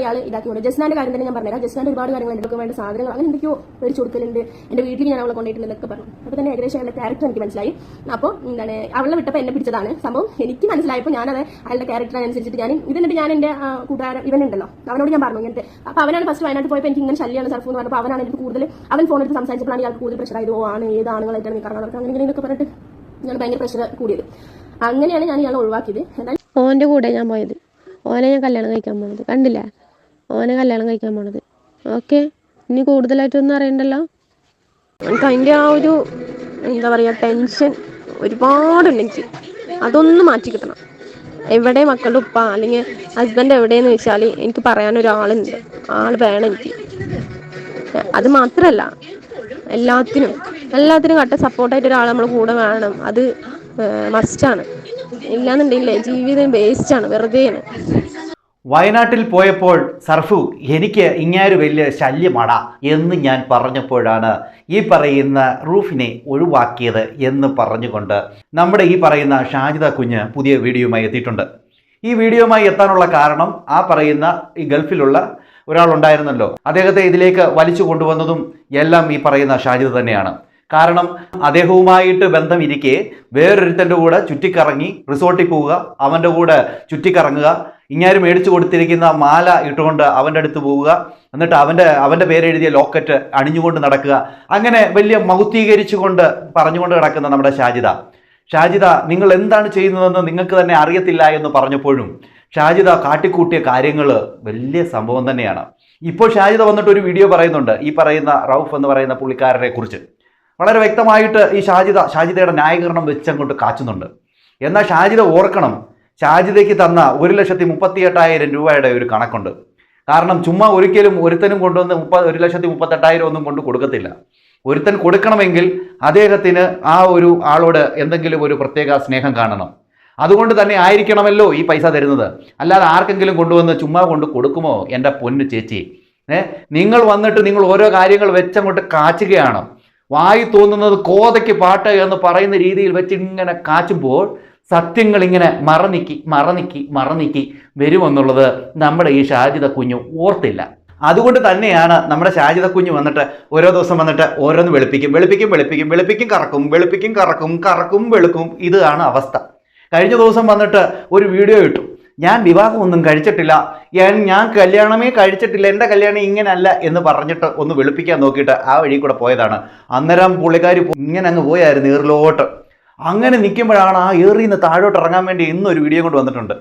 ഇയാൾ ഇതാക്കിക്കൊണ്ട് ജസ്നാന്റെ കാര്യം തന്നെ ഞാൻ പറഞ്ഞുതരാം. ജസ്നാന്റെ ഒരുപാട് കാര്യങ്ങൾ എന്തൊക്കെ വേണ്ട സാധനങ്ങൾ അങ്ങനെ എന്തൊക്കെയോ മേടിച്ചു കൊടുക്കലുണ്ട് എന്റെ വീട്ടിൽ ഞാൻ അവളെ കൊണ്ടുപോയിട്ടുണ്ടെന്നൊക്കെ പറഞ്ഞു. അപ്പോൾ തന്നെ ഏകദേശം അയാളുടെ ക്യാരക്ടർ എനിക്ക് മനസ്സിലായി. അപ്പോൾ എന്താണ് അവളെ വിട്ടപ്പോൾ എന്നെ പിടിച്ചതാണ്. സംഭവം എനിക്ക് മനസ്സിലായപ്പോൾ ഞാനത് അയാളുടെ ക്യാരക്ടർ അനുസരിച്ചിട്ട് ഞാൻ ഇതെന്നിട്ട് ഞാൻ എന്റെ കൂട്ടുകാരൻ ഇവനുണ്ടല്ലോ. അവനോട് ഞാൻ പറഞ്ഞു ഇങ്ങനത്തെ. അപ്പോൾ അവനാണ് ഫസ്റ്റ് വയനാട്ടിൽ പോയപ്പോൾ എനിക്ക് ഇങ്ങനെ ശല്യമാണ് സർഫ് എന്ന് പറഞ്ഞപ്പോൾ അവനാണ് എനിക്ക് കൂടുതൽ അവൻ ഫോൺ എടുത്ത് സംസാരിച്ചപ്പോഴാണ് ഇയാൾക്ക് കൂടുതൽ പ്രഷർ ആയത്. ഓ ആണ് ഏത് ആണുങ്ങളായിട്ടാണ് നീ കറങ്ങാൻ അങ്ങനെ ഇങ്ങനെയൊക്കെ പറഞ്ഞിട്ട് ഞാൻ ഭയങ്കര പ്രഷർ കൂടിയത്. അങ്ങനെയാണ് ഞാൻ ഇയാളെ ഒഴിവാക്കിയത്. ഓന്റെ കൂടെ ഞാൻ പോയത്. ഓനെ ഞാൻ കല്യാണം കഴിക്കാൻ പോണത് കണ്ടില്ലേ? ഓനെ കല്യാണം കഴിക്കാൻ പോണത്. ഓക്കെ ഇനി കൂടുതലായിട്ടൊന്നും അറിയണ്ടല്ലോ? എനിക്ക് അതിന്റെ ആ ഒരു എന്താ പറയുക ടെൻഷൻ ഒരുപാടുണ്ട് എനിക്ക്. അതൊന്നും മാറ്റി കിട്ടണം. എവിടെ മക്കളുടെ ഉപ്പ അല്ലെങ്കിൽ ഹസ്ബൻഡ് എവിടെയെന്ന് വെച്ചാൽ എനിക്ക് പറയാൻ ഒരാളുണ്ട് ആൾ വേണം എനിക്ക്. അത് മാത്രമല്ല എല്ലാത്തിനും എല്ലാത്തിനും കട്ട സപ്പോർട്ടായിട്ട് ഒരാൾ നമ്മൾ കൂടെ വേണം. അത് മസ്റ്റാണ് ഇല്ലാന്നുണ്ടെങ്കിലേ ജീവിതം വേസ്റ്റാണ് വെറുതെയാണ്. വയനാട്ടിൽ പോയപ്പോൾ സർഫു എനിക്ക് ഇങ്ങനൊരു വലിയ ശല്യമാടാ എന്ന് ഞാൻ പറഞ്ഞപ്പോഴാണ് ഈ പറയുന്ന റൂഫിനെ ഒഴിവാക്കിയത് എന്ന് പറഞ്ഞുകൊണ്ട് നമ്മുടെ ഈ പറയുന്ന ഷാജിദ കുഞ്ഞ് പുതിയ വീഡിയോയുമായി എത്തിയിട്ടുണ്ട്. ഈ വീഡിയോയുമായി എത്താനുള്ള കാരണം ആ പറയുന്ന ഈ ഗൾഫിലുള്ള ഒരാളുണ്ടായിരുന്നല്ലോ. അദ്ദേഹത്തെ ഇതിലേക്ക് വലിച്ചു കൊണ്ടുവന്നതും എല്ലാം ഈ പറയുന്ന ഷാജിദ തന്നെയാണ്. കാരണം അദ്ദേഹവുമായിട്ട് ബന്ധം ബന്ധമിരിക്കെ വേറൊരുത്തന്റെ കൂടെ ചുറ്റിക്കറങ്ങി റിസോർട്ടിൽ പോവുക അവന്റെ കൂടെ ചുറ്റിക്കറങ്ങുക ഇങ്ങാര് മേടിച്ചു കൊടുത്തിരിക്കുന്ന മാല ഇട്ടുകൊണ്ട് അവന്റെ അടുത്ത് പോവുക. എന്നിട്ട് അവന്റെ അവന്റെ പേരെഴുതിയ ലോക്കറ്റ് അണിഞ്ഞുകൊണ്ട് നടക്കുക. അങ്ങനെ വലിയ മൗത്തീകരിച്ചുകൊണ്ട് പറഞ്ഞുകൊണ്ട് കിടക്കുന്ന നമ്മുടെ ഷാജിദ. ഷാജിദ നിങ്ങൾ എന്താണ് ചെയ്യുന്നതെന്ന് നിങ്ങൾക്ക് തന്നെ അറിയത്തില്ല എന്ന് പറഞ്ഞപ്പോഴും ഷാജിദ കാട്ടിക്കൂട്ടിയ കാര്യങ്ങൾ വലിയ സംഭവം തന്നെയാണ്. ഇപ്പോൾ ഷാജിദ വന്നിട്ട് ഒരു വീഡിയോ പറയുന്നുണ്ട്. ഈ പറയുന്ന റൌഫ് എന്ന് പറയുന്ന പുള്ളിക്കാരനെ കുറിച്ച്. വളരെ വ്യക്തമായിട്ട് ഈ ഷാജിദ ഷാജിദയുടെ ന്യായീകരണം വെച്ചങ്ങോട്ട് കാച്ചുന്നുണ്ട്. എന്നാൽ ഷാജിദ ഓർക്കണം ഷാജിദയ്ക്ക് തന്ന ഒരു ലക്ഷത്തി മുപ്പത്തി എട്ടായിരം രൂപയുടെ ഒരു കണക്കുണ്ട്. കാരണം ചുമ്മാ ഒരിക്കലും ഒരുത്തനും കൊണ്ടുവന്ന് മുപ്പ ഒരു ലക്ഷത്തി മുപ്പത്തെട്ടായിരം ഒന്നും കൊണ്ട് കൊടുക്കത്തില്ല. ഒരുത്തൻ കൊടുക്കണമെങ്കിൽ അദ്ദേഹത്തിന് ആ ഒരു ആളോട് എന്തെങ്കിലും ഒരു പ്രത്യേക സ്നേഹം കാണണം. അതുകൊണ്ട് തന്നെ ആയിരിക്കണമല്ലോ ഈ പൈസ തരുന്നത്. അല്ലാതെ ആർക്കെങ്കിലും കൊണ്ടുവന്ന് ചുമ്മാ കൊണ്ട് കൊടുക്കുമോ എന്റെ പൊന്ന് ചേച്ചി? ഏ? നിങ്ങൾ വന്നിട്ട് നിങ്ങൾ ഓരോ കാര്യങ്ങൾ വെച്ചങ്ങോട്ട് കാച്ചുകയാണ്. വായി തോന്നുന്നത് കോതയ്ക്ക് പാട്ട് എന്ന് പറയുന്ന രീതിയിൽ വെച്ച് ഇങ്ങനെ കാച്ചുമ്പോൾ സത്യങ്ങൾ ഇങ്ങനെ മറനിക്കി മറനിക്കി മറനിക്കി വരുമെന്നുള്ളത് നമ്മുടെ ഈ ഷാജിത കുഞ്ഞു ഓർത്തില്ല. അതുകൊണ്ട് തന്നെയാണ് നമ്മുടെ ഷാജിത കുഞ്ഞു വന്നിട്ട് ഓരോ ദിവസം വന്നിട്ട് ഓരോന്ന് വെളുപ്പിക്കും വെളുപ്പിക്കും വെളുപ്പിക്കും വെളുപ്പിക്കും കറക്കും വെളുപ്പിക്കും കറക്കും കറക്കും വെളുക്കും. ഇതാണ് അവസ്ഥ. കഴിഞ്ഞ ദിവസം വന്നിട്ട് ഒരു വീഡിയോ ഇട്ടു. ഞാൻ വിവാഹമൊന്നും കഴിച്ചിട്ടില്ല. ഞാൻ കല്യാണമേ കഴിച്ചിട്ടില്ല. എന്റെ കല്യാണം ഇങ്ങനല്ല എന്ന് പറഞ്ഞിട്ട് ഒന്ന് വെളുപ്പിക്കാൻ നോക്കിയിട്ട് ആ വഴി കൂടെ പോയതാണ്. അന്നേരം പുള്ളിക്കാരി ഇങ്ങനെ അങ്ങ് പോയായിരുന്നു ഏറിലോട്ട് അങ്ങനെ നിൽക്കുമ്പോഴാണ് ആ ഏറി നിന്ന് താഴോട്ട് ഇറങ്ങാൻ വേണ്ടി ഇന്നൊരു വീഡിയോ കൊണ്ട് വന്നിട്ടുണ്ട്.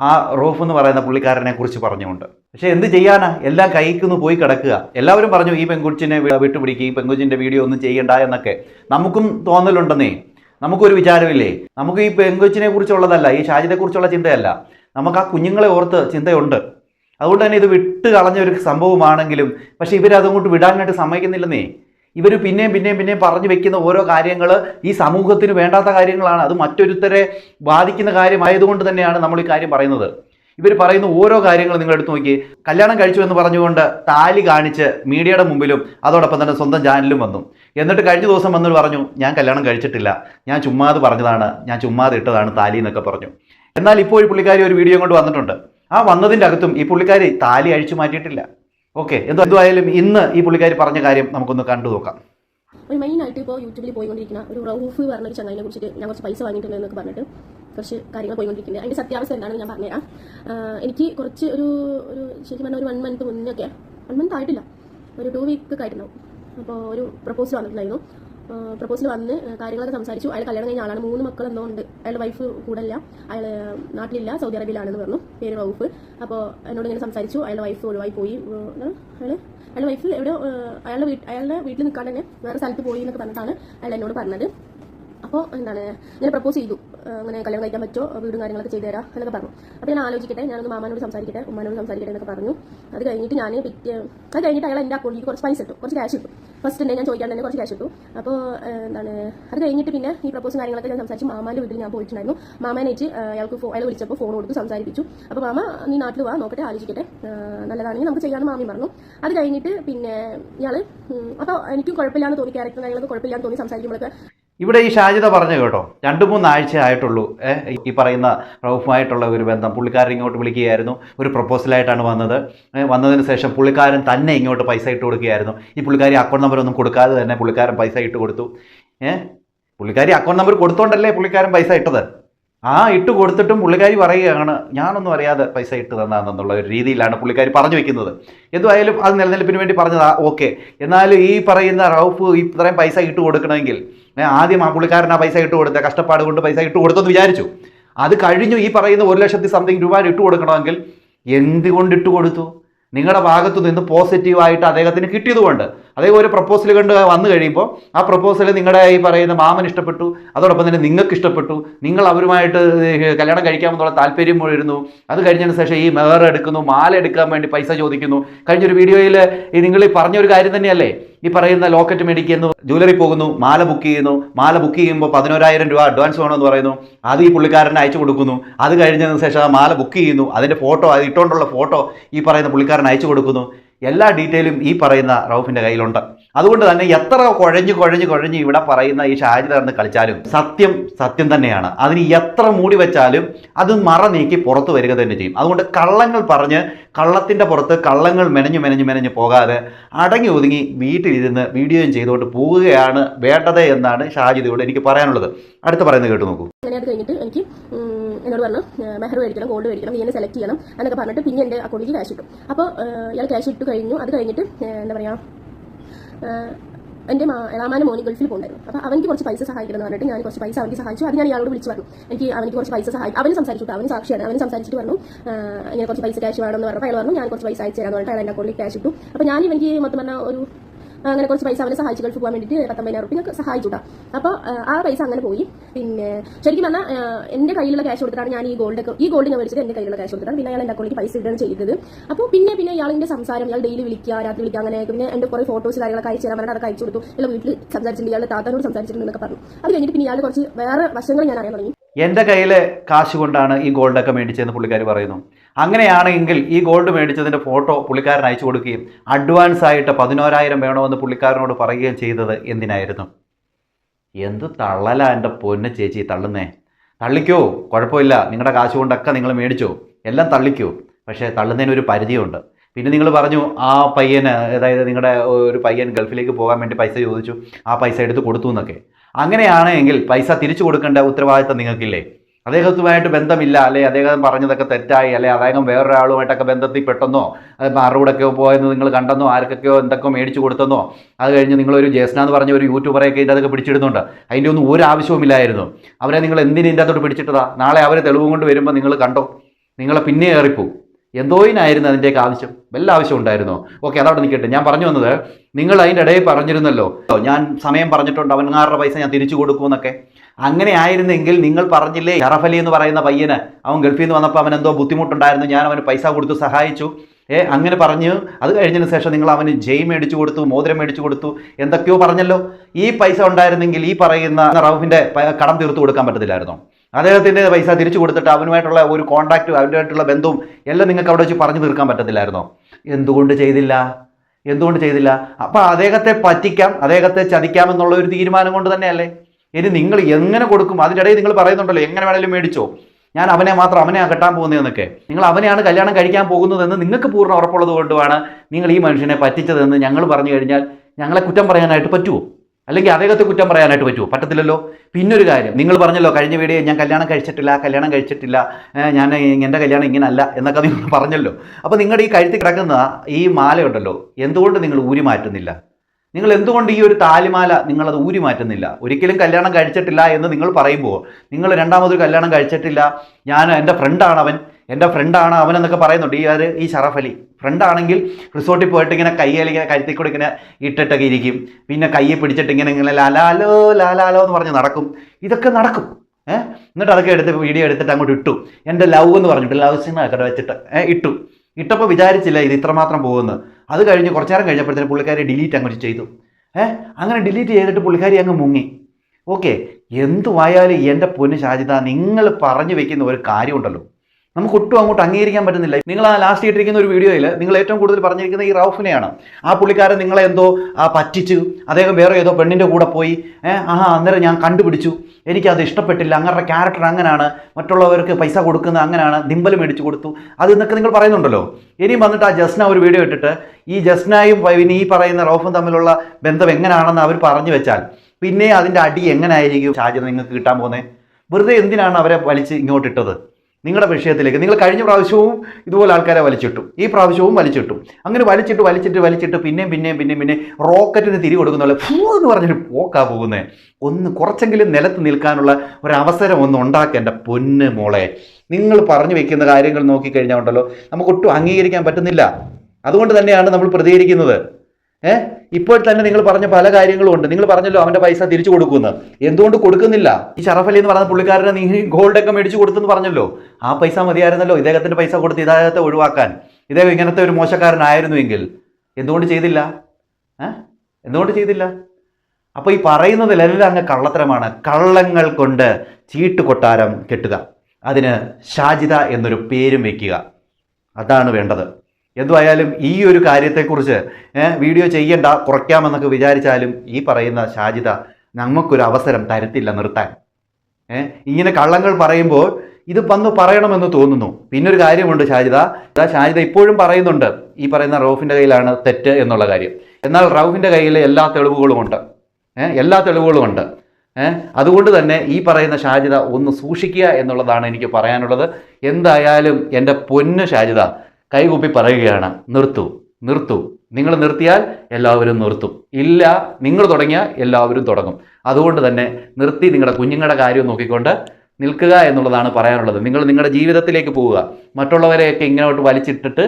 ആ റോഫ് എന്ന് പറയുന്ന പുള്ളിക്കാരനെ കുറിച്ച് പറഞ്ഞുകൊണ്ട്. പക്ഷേ എന്ത് ചെയ്യാനാ? എല്ലാം കൈക്കുന്ന് പോയി കിടക്കുക. എല്ലാവരും പറഞ്ഞു ഈ പെൺകുച്ചിനെ വിട്ടുപിടിക്കുക ഈ പെൺകുച്ചിന്റെ വീഡിയോ ഒന്നും ചെയ്യണ്ട എന്നൊക്കെ. നമുക്കും തോന്നലുണ്ടെന്നേ. നമുക്കൊരു വിചാരമില്ലേ? നമുക്ക് ഈ പെൺകൊച്ചിനെ കുറിച്ചുള്ളതല്ല ഈ ഷാജിനെ കുറിച്ചുള്ള ചിന്തയല്ല. നമുക്ക് ആ കുഞ്ഞുങ്ങളെ ഓർത്ത് ചിന്തയുണ്ട്. അതുകൊണ്ട് തന്നെ ഇത് വിട്ട് കളഞ്ഞ ഒരു സംഭവമാണെങ്കിലും പക്ഷേ ഇവരതുകൊണ്ട് വിടാനായിട്ട് സമ്മതിക്കുന്നില്ലെന്നേ. ഇവർ പിന്നെയും പിന്നെയും പിന്നെയും പറഞ്ഞു വെക്കുന്ന ഓരോ കാര്യങ്ങൾ ഈ സമൂഹത്തിന് വേണ്ടാത്ത കാര്യങ്ങളാണ്. അത് മറ്റൊരുത്തരെ ബാധിക്കുന്ന കാര്യമായതുകൊണ്ട് തന്നെയാണ് നമ്മൾ ഈ കാര്യം പറയുന്നത്. ഇവർ പറയുന്ന ഓരോ കാര്യങ്ങൾ നിങ്ങൾ എടുത്തു നോക്കി കല്യാണം കഴിച്ചു എന്ന് പറഞ്ഞുകൊണ്ട് താലി കാണിച്ച് മീഡിയയുടെ മുമ്പിലും അതോടൊപ്പം തന്നെ സ്വന്തം ചാനലും വന്നു. എന്നിട്ട് കഴിഞ്ഞ ദിവസം വന്നിട്ട് പറഞ്ഞു ഞാൻ കല്യാണം കഴിച്ചിട്ടില്ല. ഞാൻ ചുമ്മാത് പറഞ്ഞതാണ്. ഞാൻ ചുമ്മാതെ ഇട്ടതാണ് താലി എന്നൊക്കെ പറഞ്ഞു. എന്നാൽ ഇപ്പോൾ പുള്ളിക്കാരി ഒരു വീഡിയോ കൊണ്ട് വന്നിട്ടുണ്ട്. ആ വന്നതിന്റെ അകത്തും ഈ പുള്ളിക്കാരി താലി അഴിച്ചു മാറ്റിയിട്ടില്ല. ഓക്കെ എന്തോ എന്തായാലും ഇന്ന് ഈ പുള്ളിക്കാരി പറഞ്ഞ കാര്യം നമുക്കൊന്ന് കണ്ടു നോക്കാം. ഒരു മെയിൻ ആയിട്ട് ഇപ്പോൾ യൂട്യൂബിൽ പോയിക്കൊണ്ടിരിക്കുന്ന ഒരു റൌഫ് പറഞ്ഞ ഒരു ചങ്ങായിനെ കുറിച്ചിട്ട് ഞാൻ കുറച്ച് പൈസ വാങ്ങിയിട്ടുണ്ട് എന്നൊക്കെ പറഞ്ഞിട്ട് കുറച്ച് കാര്യങ്ങൾ പോയിക്കൊണ്ടിരിക്കുന്നത് അതിന്റെ സത്യാവസ്ഥ എന്താണെന്ന് ഞാൻ പറഞ്ഞുതരാം. എനിക്ക് കുറച്ച് ഒരു ഒരു ശരിക്കും പറഞ്ഞാൽ ഒരു വൺ മന്ത് മുന്നൊക്കെ വൺ മന്ത് ആയിട്ടില്ല ഒരു ടു വീക്ക് ആയിട്ടുണ്ടാവും അപ്പോൾ ഒരു പ്രപ്പോസൽ വന്നിട്ടുണ്ടായിരുന്നു. പ്രപ്പോസൽ വന്ന് കാര്യങ്ങളൊക്കെ സംസാരിച്ചു. അയാൾ കല്യാണം കഴിഞ്ഞ ആളാണ്. മൂന്ന് മക്കൾ എന്തോ ഉണ്ട്. അയാളുടെ വൈഫ് കൂടല്ല അയാൾ നാട്ടിലില്ല. സൗദി അറേബ്യയിലാണെന്ന് പറഞ്ഞു. പേര് റൌഫ്. അപ്പോൾ എന്നോട് ഇങ്ങനെ സംസാരിച്ചു. അയാളുടെ വൈഫ് ഒഴിവായി പോയി. അയാൾ അയാളുടെ വൈഫ് എവിടെ അയാളുടെ വീട്ടിൽ അയാളുടെ വീട്ടിൽ നിൽക്കാണ്ട് തന്നെ വേറെ സ്ഥലത്ത് പോയി എന്നൊക്കെ പറഞ്ഞിട്ടാണ് അയാൾ എന്നോട് പറഞ്ഞത്. അപ്പോൾ എന്താണ് ഞാൻ പ്രപ്പോസ് ചെയ്തു. അങ്ങനെ കല്യാണം കഴിക്കാൻ പറ്റുമോ? വീടും കാര്യങ്ങളൊക്കെ ചെയ്തു തരാം എന്നൊക്കെ പറഞ്ഞു. അപ്പോൾ ഞാൻ ആലോചിക്കട്ടെ ഞാനൊന്ന് മാമാനോട് സംസാരിക്കട്ടെ ഉമ്മാനോട് സംസാരിക്കട്ടെ എന്നൊക്കെ പറഞ്ഞു. അത് കഴിഞ്ഞിട്ട് ഞാൻ പിറ്റേ അത് കഴിഞ്ഞിട്ട് അയാൾ എന്റെ അക്കൗണ്ടിലേക്ക് കുറച്ച് പൈസ ഇട്ടു. കുറച്ച് ക്യാഷ് ഇട്ടു. ഫസ്റ്റ് തന്നെ ഞാൻ ചോദിക്കാൻ തന്നെ കുറച്ച് ക്യാഷ് ഇട്ടു. അപ്പോൾ എന്താണ് അത് കഴിഞ്ഞിട്ട് പിന്നെ ഈ പ്രപ്പോസും കാര്യങ്ങളൊക്കെ ഞാൻ സംസാരിച്ചു മാമാന്റെ വീട്ടിൽ ഞാൻ പോയിട്ടുണ്ടായിരുന്നു. മാമാനേറ്റ് അയാൾക്ക് ഫോ അയാൾ വിളിച്ചപ്പോൾ ഫോൺ കൊടുത്ത് സംസാരിപ്പിച്ചു. അപ്പോൾ മാമ നീ നാട്ടിൽ വാ നോക്കട്ടെ ആലോചിക്കട്ടെ. നല്ലതാണെങ്കിൽ നമുക്ക് ചെയ്യാമെന്ന് മാമി പറഞ്ഞു. അത് കഴിഞ്ഞിട്ട് പിന്നെ ഇയാൾ അപ്പോൾ എനിക്കും കുഴപ്പമില്ലാന്ന് തോന്നി ക്യാരക്ടർ കാര്യങ്ങളൊക്കെ കുഴപ്പമില്ലാന്ന് തോന്നി സംസാരിക്കുമ്പോഴൊക്കെ ഇവിടെ ഈ ഷാജിത പറഞ്ഞു കേട്ടോ രണ്ട് മൂന്നാഴ്ച ആയിട്ടുള്ളൂ ഈ പറയുന്ന റൌഫുമായിട്ടുള്ള ഒരു ബന്ധം. പുള്ളിക്കാരൻ ഇങ്ങോട്ട് വിളിക്കുകയായിരുന്നു ഒരു പ്രപ്പോസലായിട്ടാണ് വന്നത്. വന്നതിന് ശേഷം പുള്ളിക്കാരൻ തന്നെ ഇങ്ങോട്ട് പൈസ ഇട്ട് കൊടുക്കുകയായിരുന്നു. ഈ പുള്ളിക്കാരി അക്കൗണ്ട് നമ്പർ ഒന്നും കൊടുക്കാതെ തന്നെ പുള്ളിക്കാരൻ പൈസ ഇട്ട് കൊടുത്തു. ഏഹ് പുള്ളിക്കാരി അക്കൗണ്ട് നമ്പർ കൊടുത്തോണ്ടല്ലേ പുള്ളിക്കാരൻ പൈസ ഇട്ടത്? ആ ഇട്ട് കൊടുത്തിട്ടും പുള്ളിക്കാരി പറയുകയാണ് ഞാനൊന്നും അറിയാതെ പൈസ ഇട്ട് തന്നാന്നുള്ള ഒരു രീതിയിലാണ് പുള്ളിക്കാരി പറഞ്ഞു വെക്കുന്നത്. എന്തുമായാലും അത് നിലനിൽപ്പിന് വേണ്ടി പറഞ്ഞതാ ഓക്കെ. എന്നാലും ഈ പറയുന്ന റൌഫ് ഇത്രയും പൈസ ഇട്ട് കൊടുക്കണമെങ്കിൽ ആദ്യം ആ പുള്ളിക്കാരൻ ആ പൈസ ഇട്ട് കൊടുത്ത കഷ്ടപ്പാട് കൊണ്ട് പൈസ ഇട്ട് കൊടുത്തെന്ന് വിചാരിച്ചു. അത് കഴിഞ്ഞു ഈ പറയുന്ന ഒരു ലക്ഷത്തി സംതിങ് രൂപ ഇട്ട് കൊടുക്കണമെങ്കിൽ എന്തുകൊണ്ട് ഇട്ട് കൊടുത്തു? നിങ്ങളുടെ ഭാഗത്തു നിന്ന് പോസിറ്റീവായിട്ട് അദ്ദേഹത്തിന് കിട്ടിയതുകൊണ്ട്. അദ്ദേഹം ഒരു പ്രപ്പോസൽ കണ്ട് വന്നു കഴിയുമ്പോൾ ആ പ്രപ്പോസൽ നിങ്ങളുടെ ഈ പറയുന്ന മാമൻ ഇഷ്ടപ്പെട്ടു അതോടൊപ്പം തന്നെ നിങ്ങൾക്ക് ഇഷ്ടപ്പെട്ടു നിങ്ങൾ അവരുമായിട്ട് കല്യാണം കഴിക്കാമെന്നുള്ള താല്പര്യം മുഴുവരുന്നു അത് കഴിഞ്ഞതിന് ശേഷം ഈ മെഹർ എടുക്കുന്നു മാല എടുക്കാൻ വേണ്ടി പൈസ ചോദിക്കുന്നു. കഴിഞ്ഞൊരു വീഡിയോയിൽ ഈ നിങ്ങൾ ഈ പറഞ്ഞൊരു കാര്യം തന്നെയല്ലേ? ഈ പറയുന്ന ലോക്കറ്റ് മേടിക്കുന്നു ജ്വല്ലറി പോകുന്നു മാല ബുക്ക് ചെയ്യുന്നു മാല ബുക്ക് ചെയ്യുമ്പോൾ പതിനോരായിരം രൂപ അഡ്വാൻസ് വേണമെന്ന് പറയുന്നു അത് ഈ പുള്ളിക്കാരനെ അയച്ചു കൊടുക്കുന്നു അത് കഴിഞ്ഞതിന് ശേഷം ആ മാല ബുക്ക് ചെയ്യുന്നു അതിന്റെ ഫോട്ടോ അത് ഇട്ടുകൊണ്ടുള്ള ഫോട്ടോ ഈ പറയുന്ന പുള്ളിക്കാരൻ അയച്ചു കൊടുക്കുന്നു. എല്ലാ ഡീറ്റെയിലും ഈ പറയുന്ന റൌഫിന്റെ കയ്യിലുണ്ട്. അതുകൊണ്ട് തന്നെ എത്ര കുഴഞ്ഞ് കുഴഞ്ഞ് കുഴഞ്ഞ് ഇവിടെ പറയുന്ന ഈ ഷാജി തന്നെ കളിച്ചാലും സത്യം സത്യം തന്നെയാണ്. അതിന് എത്ര മൂടി വെച്ചാലും അത് മറ നീക്കി പുറത്തു വരിക തന്നെ ചെയ്യും. അതുകൊണ്ട് കള്ളങ്ങൾ പറഞ്ഞ് കള്ളത്തിന്റെ പുറത്ത് കള്ളങ്ങൾ മെനഞ്ഞു മെനഞ്ഞു മെനഞ്ഞു പോകാതെ അടങ്ങി ഒതുങ്ങി വീട്ടിലിരുന്ന് വീഡിയോയും ചെയ്തുകൊണ്ട് പോവുകയാണ് വേണ്ടത് എന്നാണ് ഷാജിദയോട് എനിക്ക് പറയാനുള്ളത്. അടുത്ത പറയുന്നത് കേട്ട് നോക്കൂ. അങ്ങനെ അത് കഴിഞ്ഞിട്ട് എനിക്ക് എന്നോട് പറഞ്ഞു മെഹർ മേടിക്കണം ഗോൾഡ് മേടിക്കണം നീ എന്നെ സെലക്ട് ചെയ്യണം എന്നൊക്കെ പറഞ്ഞിട്ട് പിന്നെ എന്റെ അക്കൗണ്ടിലേക്ക് ക്യാഷ് ഇട്ടു. അപ്പോൾ ഇയാൾ ക്യാഷ് ഇട്ട് കഴിഞ്ഞു. അത് കഴിഞ്ഞിട്ട് എന്താ പറയുക എന്റെ ഏഴാമാന മോനി ഗൾഫിൽ പോകണ്ടായിരുന്നു അപ്പോൾ അവനിക്ക് കുറച്ച് പൈസ സഹായിക്കണം എന്ന് പറഞ്ഞിട്ട് ഞാൻ കുറച്ച് പൈസ അവനിക്ക് സഹായിച്ചു. അത് ഞാൻ ഇയാളോട് വിളിച്ചു പറഞ്ഞു. എനിക്ക് അവനിക്ക് കുറച്ച് പൈസ സഹായിക്കും അവന് സംസാരിച്ചു അവൻ സാക്ഷിയാണ്. അവൻ സംസാരിച്ചിട്ട് പറഞ്ഞു ഇങ്ങനെ കുറച്ച് പൈസ ക്യാഷ് വേണമെന്ന് പറഞ്ഞു അയാൾ പറഞ്ഞു ഞാൻ കുറച്ച് പൈസ അയച്ചു തരാമെന്ന് പറഞ്ഞിട്ട് അയാൾ എന്റെ അക്കൗണ്ടിൽ ക്യാഷ് ഇട്ടു. അപ്പോൾ ഞാൻ ഇവനിക്ക് മൊത്തം പറഞ്ഞ ഒരു അങ്ങനെ കുറച്ച് പൈസ അവനെ സഹായിച്ച് ഗൾഫ് പോകാൻ വേണ്ടിയിട്ട് പത്തൊമ്പതിനായിരം റുപ്യ സഹായിച്ചു കൂട്ടാം അപ്പോൾ ആ പൈസ അങ്ങനെ പോയി. പിന്നെ ശരിക്കും പറഞ്ഞാൽ എന്റെ കയ്യിലുള്ള ക്യാഷ് കൊടുത്തിട്ടാണ് ഞാൻ ഈ ഗോൾഡ് ഈ ഗോൾഡ് ഞാൻ മേടിച്ചത് എന്റെ കയ്യിലുള്ള ക്യാഷ് കൊടുത്തിട്ടാണ്. പിന്നെ അയാൾ എന്റെ അക്കൗണ്ടിലേക്ക് പൈസ ഇടുകയാണ് ചെയ്തത്. അപ്പോൾ പിന്നെ പിന്നെ ഇയാളിന്റെ സംസാരം ഇയാൾ ഡെയിലി വിളിക്കുക രാത്രി വിളിക്കുക അങ്ങനെ പിന്നെ എന്റെ കുറേ ഫോട്ടോസ് കാര്യങ്ങളൊക്കെ അയച്ചു തരാൻ പറഞ്ഞാൽ അയച്ചു കൊടുത്തു. ഇയാൾ വീട്ടിൽ സംസാരിച്ചിട്ടുണ്ട് ഇയാളുടെ താത്താനോട് സംസാരിച്ചിട്ടുണ്ട് എന്നൊക്കെ പറഞ്ഞു. അത് കഴിഞ്ഞിട്ട് പിന്നെ ഇയാൾ കുറച്ച് വേറെ വശങ്ങൾ ഞാൻ അറിയാൻ തുടങ്ങി. എന്റെ കയ്യിൽ കാശ് കൊണ്ടാണ് ഈ ഗോൾഡൊക്കെ മേടിച്ചതെന്ന് പുള്ളിക്കാർ പറയുന്നു. അങ്ങനെയാണെങ്കിൽ ഈ ഗോൾഡ് മേടിച്ചതിന്റെ ഫോട്ടോ പുള്ളിക്കാരൻ അയച്ചു കൊടുക്കുകയും അഡ്വാൻസ് ആയിട്ട് പതിനോരായിരം വേണമെന്ന് പുള്ളിക്കാരനോട് പറയുകയും ചെയ്തത് എന്തിനായിരുന്നു? എന്ത് തള്ളല എന്റെ പൊന്നെ ചേച്ചി തള്ളുന്നേ. തള്ളിക്കോ കുഴപ്പമില്ല. നിങ്ങളുടെ കാശ് കൊണ്ടൊക്കെ നിങ്ങൾ മേടിച്ചോ. എല്ലാം തള്ളിക്കോ. പക്ഷേ തള്ളുന്നതിന് ഒരു പരിധിയുണ്ട്. പിന്നെ നിങ്ങൾ പറഞ്ഞു ആ പയ്യന് അതായത് നിങ്ങളുടെ ഒരു പയ്യൻ ഗൾഫിലേക്ക് പോകാൻ വേണ്ടി പൈസ ചോദിച്ചു. ആ പൈസ എടുത്ത് കൊടുത്തു എന്നൊക്കെ. അങ്ങനെയാണെങ്കിൽ പൈസ തിരിച്ചു കൊടുക്കേണ്ട ഉത്തരവാദിത്തം നിങ്ങൾക്കില്ലേ? അദ്ദേഹത്തുമായിട്ട് ബന്ധമില്ല അല്ലെ? അദ്ദേഹം പറഞ്ഞതൊക്കെ തെറ്റായി അല്ലെ? അദ്ദേഹം വേറൊരാളുമായിട്ടൊക്കെ ബന്ധത്തിൽ പെട്ടെന്നോ അത് ആരോടൊക്കെയോ പോയെന്ന് നിങ്ങൾ കണ്ടെന്നോ ആർക്കൊക്കെയോ എന്തൊക്കെ മേടിച്ചു കൊടുത്തെന്നോ അത് കഴിഞ്ഞ് നിങ്ങളൊരു ജേസ്ന എന്ന് പറഞ്ഞ ഒരു യൂട്യൂബറെയൊക്കെ ഇതിന്റെ അതൊക്കെ പിടിച്ചിടുന്നുണ്ട്. അതിന്റെ ഒന്നും ഒരു ആവശ്യവുമില്ലായിരുന്നു. അവരെ നിങ്ങൾ എന്തിനും ഇതിന്റെ അകത്തോട്ട് പിടിച്ചിട്ടതാ? നാളെ അവരെ തെളിവും കൊണ്ട് വരുമ്പോൾ നിങ്ങൾ കണ്ടോ? നിങ്ങളെ പിന്നെ ഏറിപ്പോവും എന്തോയിനായിരുന്നു അതിന്റെയൊക്കെ ആവശ്യം? വല്ല ആവശ്യം ഉണ്ടായിരുന്നോ? ഓക്കെ അതവിടെ നിൽക്കട്ടെ. ഞാൻ പറഞ്ഞു വന്നത് നിങ്ങൾ അതിന്റെ ഇടയിൽ പറഞ്ഞിരുന്നല്ലോ. ഞാൻ സമയം പറഞ്ഞിട്ടുണ്ട് അവൻകാരുടെ പൈസ ഞാൻ തിരിച്ചു കൊടുക്കുമെന്നൊക്കെ. അങ്ങനെ ആയിരുന്നെങ്കിൽ നിങ്ങൾ പറഞ്ഞില്ലേ ഷറഫലി എന്ന് പറയുന്ന പയ്യന് അവൻ ഗൾഫിൽ നിന്ന് വന്നപ്പോൾ അവൻ എന്തോ ബുദ്ധിമുട്ടുണ്ടായിരുന്നു ഞാൻ അവന് പൈസ കൊടുത്ത് സഹായിച്ചു. ഏ അങ്ങനെ പറഞ്ഞ്. അത് കഴിഞ്ഞതിന് ശേഷം നിങ്ങൾ അവന് ജയ് മേടിച്ചു കൊടുത്തു മോതിരം മേടിച്ചു കൊടുത്തു എന്തൊക്കെയോ പറഞ്ഞല്ലോ. ഈ പൈസ ഉണ്ടായിരുന്നെങ്കിൽ ഈ പറയുന്ന റൌഫിന്റെ കടം തീർത്തു കൊടുക്കാൻ പറ്റത്തില്ലായിരുന്നോ? അദ്ദേഹത്തിന്റെ പൈസ തിരിച്ചു കൊടുത്തിട്ട് അവനുമായിട്ടുള്ള ഒരു കോൺടാക്റ്റും അവനുമായിട്ടുള്ള ബന്ധവും എല്ലാം നിങ്ങൾക്ക് അവിടെ വെച്ച് പറഞ്ഞു തീർക്കാൻ പറ്റത്തില്ലായിരുന്നോ? എന്തുകൊണ്ട് ചെയ്തില്ല? എന്തുകൊണ്ട് ചെയ്തില്ല? അപ്പോൾ അദ്ദേഹത്തെ പറ്റിക്കാം അദ്ദേഹത്തെ ചതിക്കാം എന്നുള്ള ഒരു തീരുമാനം കൊണ്ട് തന്നെയല്ലേ? ഇനി നിങ്ങൾ എങ്ങനെ കൊടുക്കും? അതിനിടയിൽ നിങ്ങൾ പറയുന്നുണ്ടല്ലോ എങ്ങനെ വേണേലും മേടിച്ചോ. ഞാൻ അവനെ മാത്രം അവനെ കെട്ടാൻ പോകുന്നതെന്നൊക്കെ. നിങ്ങൾ അവനെയാണ് കല്യാണം കഴിക്കാൻ പോകുന്നതെന്ന് നിങ്ങൾക്ക് പൂർണ ഉറപ്പുള്ളത് കൊണ്ടുമാണ് നിങ്ങൾ ഈ മനുഷ്യനെ പറ്റിച്ചതെന്ന് ഞങ്ങൾ പറഞ്ഞു കഴിഞ്ഞാൽ ഞങ്ങളെ കുറ്റം പറയാനായിട്ട് പറ്റുമോ അല്ലെങ്കിൽ അദ്ദേഹത്തെ കുറ്റം പറയാനായിട്ട് പറ്റുമോ പറ്റത്തില്ലല്ലോ. പിന്നൊരു കാര്യം നിങ്ങൾ പറഞ്ഞല്ലോ കഴിഞ്ഞ വീഡിയോ ഞാൻ കല്യാണം കഴിച്ചിട്ടില്ല കല്യാണം കഴിച്ചിട്ടില്ല ഞാൻ എന്റെ കല്യാണം ഇങ്ങനല്ല എന്നൊക്കെ നിങ്ങൾ പറഞ്ഞല്ലോ. അപ്പോൾ നിങ്ങളുടെ ഈ കഴുത്തി കിടക്കുന്ന ഈ മാലയുണ്ടല്ലോ എന്തുകൊണ്ട് നിങ്ങൾ ഊരി മാറ്റുന്നില്ല? നിങ്ങൾ എന്തുകൊണ്ട് ഈ ഒരു താലിമാല നിങ്ങളത് ഊരി മാറ്റുന്നില്ല? ഒരിക്കലും കല്യാണം കഴിച്ചിട്ടില്ല എന്ന് നിങ്ങൾ പറയുമ്പോൾ നിങ്ങൾ രണ്ടാമതൊരു കല്യാണം കഴിച്ചിട്ടില്ല ഞാൻ എന്റെ ഫ്രണ്ടാണ് അവൻ എന്റെ ഫ്രണ്ടാണ് അവൻ എന്നൊക്കെ പറയുന്നുണ്ട്. ഈ ആര് ഈ ഷറഫ് അലി ഫ്രണ്ടാണെങ്കിൽ റിസോർട്ടിൽ പോയിട്ട് ഇങ്ങനെ കയ്യിൽ ഇങ്ങനെ കഴുത്തിൽ കൂടെ ഇങ്ങനെ ഇട്ടിട്ടൊക്കെ ഇരിക്കും. പിന്നെ കയ്യെ പിടിച്ചിട്ട് ഇങ്ങനെ ഇങ്ങനെ ലാലാലോ ലാലാലോ എന്ന് പറഞ്ഞ് നടക്കും. ഇതൊക്കെ നടക്കും. ഏഹ് എന്നിട്ട് അതൊക്കെ എടുത്ത് വീഡിയോ എടുത്തിട്ട് അങ്ങോട്ട് ഇട്ടു. എന്റെ ലവ് എന്ന് പറഞ്ഞിട്ട് ലവ് സിനിമ വെച്ചിട്ട് ഇട്ടു. ഇട്ടപ്പോൾ വിചാരിച്ചില്ല ഇത് ഇത്രമാത്രം പോകുമെന്ന്. അത് കഴിഞ്ഞ് കുറച്ചു നേരം കഴിഞ്ഞപ്പോഴത്തേന് പുള്ളിക്കാരി ഡിലീറ്റ് അങ്ങോട്ട് ചെയ്തു. ഏഹ് അങ്ങനെ ഡിലീറ്റ് ചെയ്തിട്ട് പുള്ളിക്കാരി അങ്ങ് മുങ്ങി. ഓക്കെ എന്തുവായാലും എന്റെ പൊന്ന് ഷാജിത നിങ്ങൾ പറഞ്ഞു വെക്കുന്ന ഒരു കാര്യമുണ്ടല്ലോ. നമുക്ക് ഒട്ടും അങ്ങോട്ട് അംഗീകരിക്കാൻ പറ്റുന്നില്ല. നിങ്ങൾ ആ ലാസ്റ്റ് ഇട്ടിരിക്കുന്ന ഒരു വീഡിയോയിൽ നിങ്ങൾ ഏറ്റവും കൂടുതൽ പറഞ്ഞിരിക്കുന്ന ഈ റൌഫിനെയാണ്. ആ പുള്ളിക്കാരൻ നിങ്ങളെ എന്തോ പറ്റിച്ചു. അദ്ദേഹം വേറെ ഏതോ പെണ്ണിന്റെ കൂടെ പോയി. ഏഹ് ആ അന്നേരം ഞാൻ കണ്ടുപിടിച്ചു. എനിക്കത് ഇഷ്ടപ്പെട്ടില്ല. അങ്ങരുടെ ക്യാരക്ടർ അങ്ങനെയാണ് മറ്റുള്ളവർക്ക് പൈസ കൊടുക്കുന്നത് അങ്ങനെയാണ് ദിമ്പൽ മേടിച്ചു കൊടുത്തു. അത് എന്നൊക്കെ നിങ്ങൾ പറയുന്നുണ്ടല്ലോ. ഇനിയും വന്നിട്ട് ആ ജസ്ന ഒരു വീഡിയോ ഇട്ടിട്ട് ഈ ജസ്നയും പിന്നെ ഈ പറയുന്ന റൌഫും തമ്മിലുള്ള ബന്ധം എങ്ങനെയാണെന്ന് അവർ പറഞ്ഞു വെച്ചാൽ പിന്നെ അതിന്റെ അടി എങ്ങനെയായിരിക്കും ഷാജിദ നിങ്ങൾക്ക് കിട്ടാൻ പോകുന്നത്? വെറുതെ എന്തിനാണ് അവരെ വലിച്ച് ഇങ്ങോട്ട് ഇട്ടത് നിങ്ങളുടെ വിഷയത്തിലേക്ക്. നിങ്ങൾ കഴിഞ്ഞ പ്രാവശ്യവും ഇതുപോലെ ആൾക്കാരെ വലിച്ചിട്ടു. ഈ പ്രാവശ്യവും വലിച്ചിട്ടു. അങ്ങനെ വലിച്ചിട്ട് വലിച്ചിട്ട് വലിച്ചിട്ട്. പിന്നെയും പിന്നെയും പിന്നെയും പിന്നെ റോക്കറ്റിന് തിരി കൊടുക്കുന്ന ഫൂ എന്ന് പറഞ്ഞൊരു പോക്കാ പോകുന്നത് ഒന്ന് കുറച്ചെങ്കിലും നിലത്ത് നിൽക്കാനുള്ള ഒരവസരം ഒന്ന് ഉണ്ടാക്കേണ്ട പൊന്ന് മോളെ. നിങ്ങൾ പറഞ്ഞു വെക്കുന്ന കാര്യങ്ങൾ നോക്കിക്കഴിഞ്ഞാൽ ഉണ്ടല്ലോ നമുക്കൊട്ടും അംഗീകരിക്കാൻ പറ്റുന്നില്ല. അതുകൊണ്ട് തന്നെയാണ് നമ്മൾ പ്രതികരിക്കുന്നത്. ഏഹ് ഇപ്പോൾ തന്നെ നിങ്ങൾ പറഞ്ഞ പല കാര്യങ്ങളും ഉണ്ട്. നിങ്ങൾ പറഞ്ഞല്ലോ അവന്റെ പൈസ തിരിച്ചു കൊടുക്കുമെന്ന്. എന്തുകൊണ്ട് കൊടുക്കുന്നില്ല? ഈ ഷറഫ് അലി എന്ന് പറഞ്ഞ പുള്ളിക്കാരനെ നീ ഗോൾഡ് ഒക്കെ മേടിച്ചു കൊടുത്തെന്ന് പറഞ്ഞല്ലോ. ആ പൈസ മതിയായിരുന്നല്ലോ ഇദ്ദേഹത്തിന്റെ പൈസ കൊടുത്ത് ഇദ്ദേഹത്തെ ഒഴിവാക്കാൻ. ഇദ്ദേഹം ഇങ്ങനത്തെ ഒരു മോശക്കാരനായിരുന്നുവെങ്കിൽ എന്തുകൊണ്ട് ചെയ്തില്ല? ഏഹ് എന്തുകൊണ്ട് ചെയ്തില്ല? അപ്പോൾ ഈ പറയുന്നതിലെല്ലാം അങ്ങ് കള്ളത്തരമാണ്. കള്ളങ്ങൾ കൊണ്ട് ചീട്ട് കൊട്ടാരം കെട്ടുക. അതിന് ഷാജിത എന്നൊരു പേരും വെക്കുക. അതാണ് വേണ്ടത്. എന്തുമായാലും ഈ ഒരു കാര്യത്തെക്കുറിച്ച് വീഡിയോ ചെയ്യണ്ട കുറയ്ക്കാമെന്നൊക്കെ വിചാരിച്ചാലും ഈ പറയുന്ന ഷാജിത നമുക്കൊരു അവസരം തരത്തില്ല നിർത്താൻ. ഇങ്ങനെ കള്ളങ്ങൾ പറയുമ്പോൾ ഇത് വന്ന് പറയണമെന്ന് തോന്നുന്നു. പിന്നൊരു കാര്യമുണ്ട് ഷാജിത ഷാജിത ഇപ്പോഴും പറയുന്നുണ്ട് ഈ പറയുന്ന റൌഫിന്റെ കയ്യിലാണ് തെറ്റ് എന്നുള്ള കാര്യം. എന്നാൽ റൌഫിന്റെ കയ്യിൽ എല്ലാ തെളിവുകളും ഉണ്ട്. എല്ലാ തെളിവുകളും ഉണ്ട്. അതുകൊണ്ട് തന്നെ ഈ പറയുന്ന ഷാജിത ഒന്ന് സൂക്ഷിക്കുക എന്നുള്ളതാണ് എനിക്ക് പറയാനുള്ളത്. എന്തായാലും എന്റെ പൊന്ന് ഷാജിദ കൈകൂപ്പി പറയുകയാണ് നിർത്തൂ നിർത്തൂ. നിങ്ങൾ നിർത്തിയാൽ എല്ലാവരും നിർത്തും. ഇല്ല നിങ്ങൾ തുടങ്ങിയാൽ എല്ലാവരും തുടങ്ങും. അതുകൊണ്ട് തന്നെ നിർത്തി നിങ്ങളുടെ കുഞ്ഞുങ്ങളുടെ കാര്യം നോക്കിക്കൊണ്ട് നിൽക്കുക എന്നുള്ളതാണ് പറയാനുള്ളത്. നിങ്ങൾ നിങ്ങളുടെ ജീവിതത്തിലേക്ക് പോവുക. മറ്റുള്ളവരെയൊക്കെ ഇങ്ങോട്ട് വലിച്ചിട്ടിട്ട്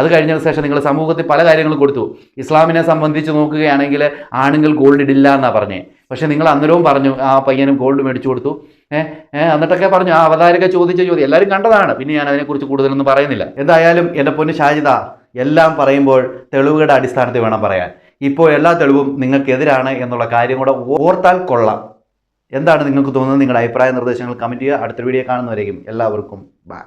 അത് കഴിഞ്ഞ ശേഷം നിങ്ങൾ സമൂഹത്തിൽ പല കാര്യങ്ങളും കൊടുത്തു. ഇസ്ലാമിനെ സംബന്ധിച്ച് നോക്കുകയാണെങ്കിൽ ആണുങ്ങൾ ഗോൾഡ് ഇടില്ല എന്നാണ് പറഞ്ഞേ. പക്ഷേ നിങ്ങൾ അന്നേരവും പറഞ്ഞു ആ പയ്യനും ഗോൾഡ് മേടിച്ചു കൊടുത്തു. എന്നിട്ടൊക്കെ പറഞ്ഞു ആ അവതാരക ചോദിച്ച ചോദ്യം എല്ലാവരും കണ്ടതാണ്. പിന്നെ ഞാൻ അതിനെക്കുറിച്ച് കൂടുതലൊന്നും പറയുന്നില്ല. എന്തായാലും എന്റെ പൊന്ന് ഷാജിത എല്ലാം പറയുമ്പോൾ തെളിവുകളുടെ അടിസ്ഥാനത്തിൽ വേണം പറയാൻ. ഇപ്പോൾ എല്ലാ തെളിവും നിങ്ങൾക്കെതിരാണ് എന്നുള്ള കാര്യം കൂടെ ഓർത്താൽ കൊള്ളാം. എന്താണ് നിങ്ങൾക്ക് തോന്നുന്നത് നിങ്ങളുടെ അഭിപ്രായ നിർദ്ദേശങ്ങൾ കമന്റ് ചെയ്യുക. അടുത്ത വീഡിയോ കാണുന്നവരേക്കും എല്ലാവർക്കും ബൈ